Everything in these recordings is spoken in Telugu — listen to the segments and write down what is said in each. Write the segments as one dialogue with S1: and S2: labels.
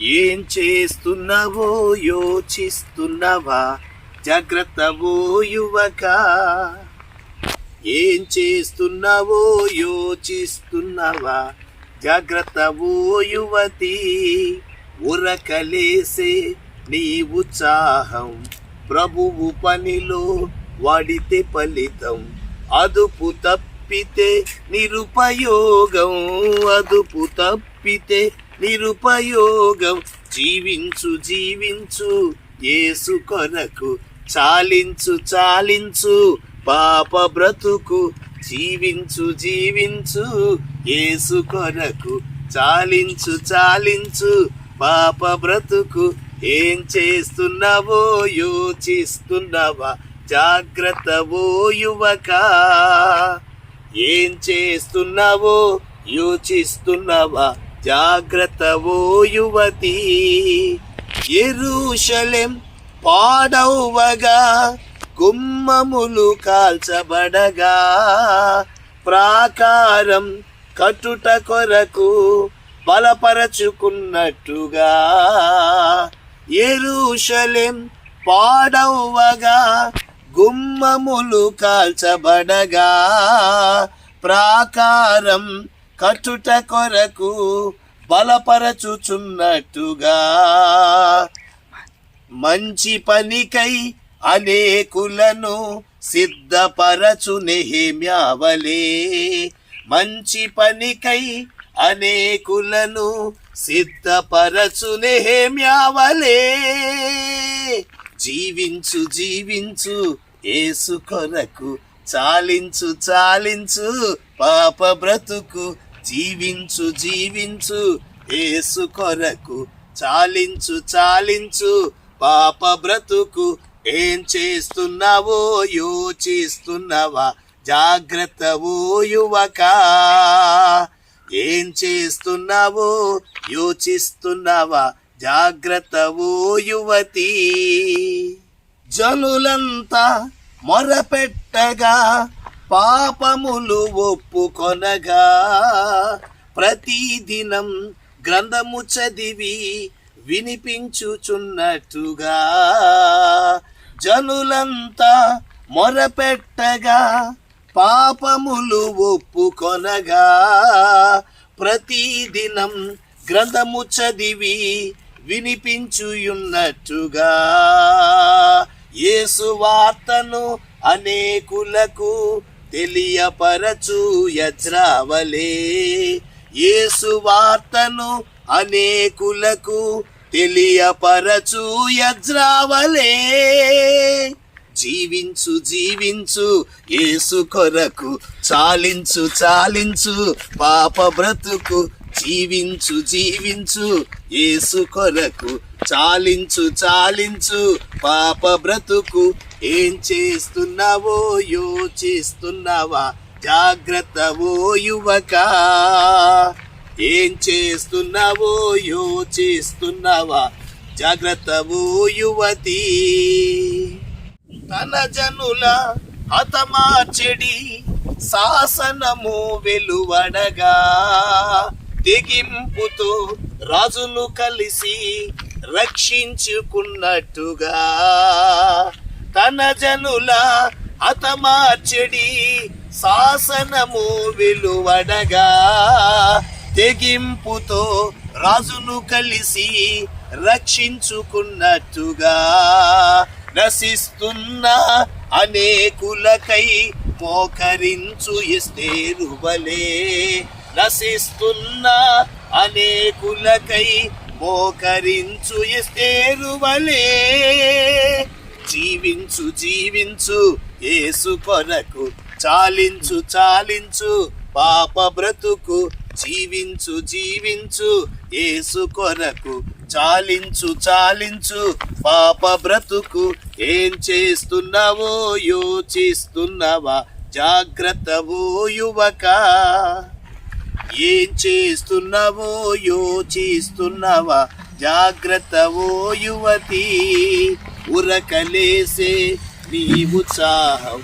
S1: ఏం చేస్తున్నావో యోచిస్తున్నావా? జాగ్రత్త ఓ యువక. ఏం చేస్తున్నావో యోచిస్తున్నావా? జాగ్రత్త ఓ యువతి. ఉరకలేసే నీ ఉత్సాహం. ప్రభువు పనిలో వాడితే ఫలితం. అదుపు తప్పితే నిరుపయోగం. అదుపు తప్పితే నిరుపయోగం. జీవించు జీవించు. ఏసు కొరకు చాలించు చాలించు. పాప బ్రతుకు. జీవించు జీవించు. ఏసు కొరకు చాలించు చాలించు. పాప బ్రతుకు. ఏం చేస్తున్నావో యోచిస్తున్నావా? జాగ్రత్త ఓ యువక. ఏం చేస్తున్నావో యోచిస్తున్నావా? జాగ్రత్త ఓ యువతి. ఎరుషలేం పాడవగా గుమ్మములు కాల్చబడగా ప్రాకారం కట్టుట కొరకు బలపరచుకున్నట్టుగా. ఎరుషలేం పాడవగా గుమ్మములు కాల్చబడగా ప్రాకారం కట్టుట కొరకు బలపరచుచున్నట్టుగా. మంచి పనికై అనేకులను సిద్ధపరచు నెహేమ్యావలే. మంచి పనికై అనేకులను సిద్ధపరచు నెహేమ్యావలే. జీవించు జీవించు ఏసు కొరకు చాలించు చాలించు పాప బ్రతుకు జీవించు జీవించు ఏసు కొరకు చాలించు చాలించు. పాప బ్రతుకు ఏం చేస్తున్నావో యోచిస్తున్నావా? జాగ్రత్త ఓ యువక. ఏం చేస్తున్నావో యోచిస్తున్నావా? జాగ్రత్త ఓ యువతి. జనులంతా మొరపెట్టగా పాపములు ఒప్పుకొనగా ప్రతిదినం గ్రంథము చదివి వినిపించుచున్నట్టుగా జనులంతా మొరపెట్టగా పాపములు ఒప్పుకొనగా ప్రతిదినం గ్రంథము చదివి వినిపించుయున్నట్టుగా యేసు వార్తను అనేకులకు తెలియపరచు యజ్రావలే యేసు వార్తను అనేకులకు తెలియపరచు యజ్రావలే జీవించు జీవించు యేసు కొరకు చాలించు చాలించు పాప బ్రతుకు జీవించు జీవించు ఏసు కొరకు చాలించు చాలించు. పాప బ్రతుకు ఏం చేస్తున్నావో యోచిస్తున్నావా? జాగ్రత్త ఓ యువక. ఏం చేస్తున్నావో యోచిస్తున్నావా? జాగ్రత్త ఓ యువతి. తన జనుల హతమార్చెడి శాసనము వెలువడగా. తెగింపుతో రాజును కలిసి రక్షించుకున్నట్టుగా తన జనుల హతమార్చడి శాసనము వెలువడగా తెగింపుతో రాజును కలిసి రక్షించుకున్నట్టుగా నశిస్తున్న అనేకులకై మోకరించు ఇస్తేరువలే నశిస్తున్న అనేకులకై మోకరించు ఇస్తేరువలే జీవించు జీవించు ఏసు కొరకు చాలించు చాలించు పాప బ్రతుకు జీవించు జీవించు ఏసు కొరకు చాలించు చాలించు పాప బ్రతుకు ఏం చేస్తున్నావో యోచిస్తున్నావా? జాగ్రత్త ఓ యువక. ఏం చేస్తున్నావో యోచిస్తున్నావా? జాగ్రత్త ఓ యువతి ఉరకలేసే నీ ఉత్సాహం.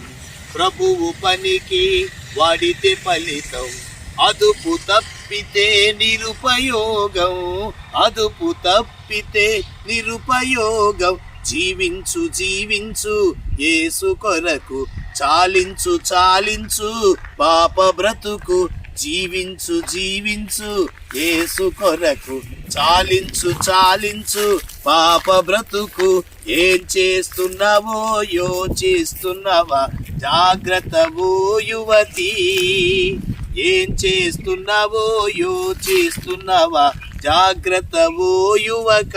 S1: ప్రభువు పనికి వాడితే ఫలితం. అదుపు తప్పితే నిరుపయోగం. అదుపు తప్పితే నిరుపయోగం. జీవించు జీవించు ఏసు కొరకు చాలించు చాలించు పాప బ్రతుకు జీవించు జీవించు ఏసు కొరకు చాలించు చాలించు. పాప బ్రతుకు ఏం చేస్తున్నావో యోచిస్తున్నావా? జాగ్రత్త ఓ యువతి. ఏం చేస్తున్నావో యోచిస్తున్నావా? జాగ్రత్త ఓ యువక.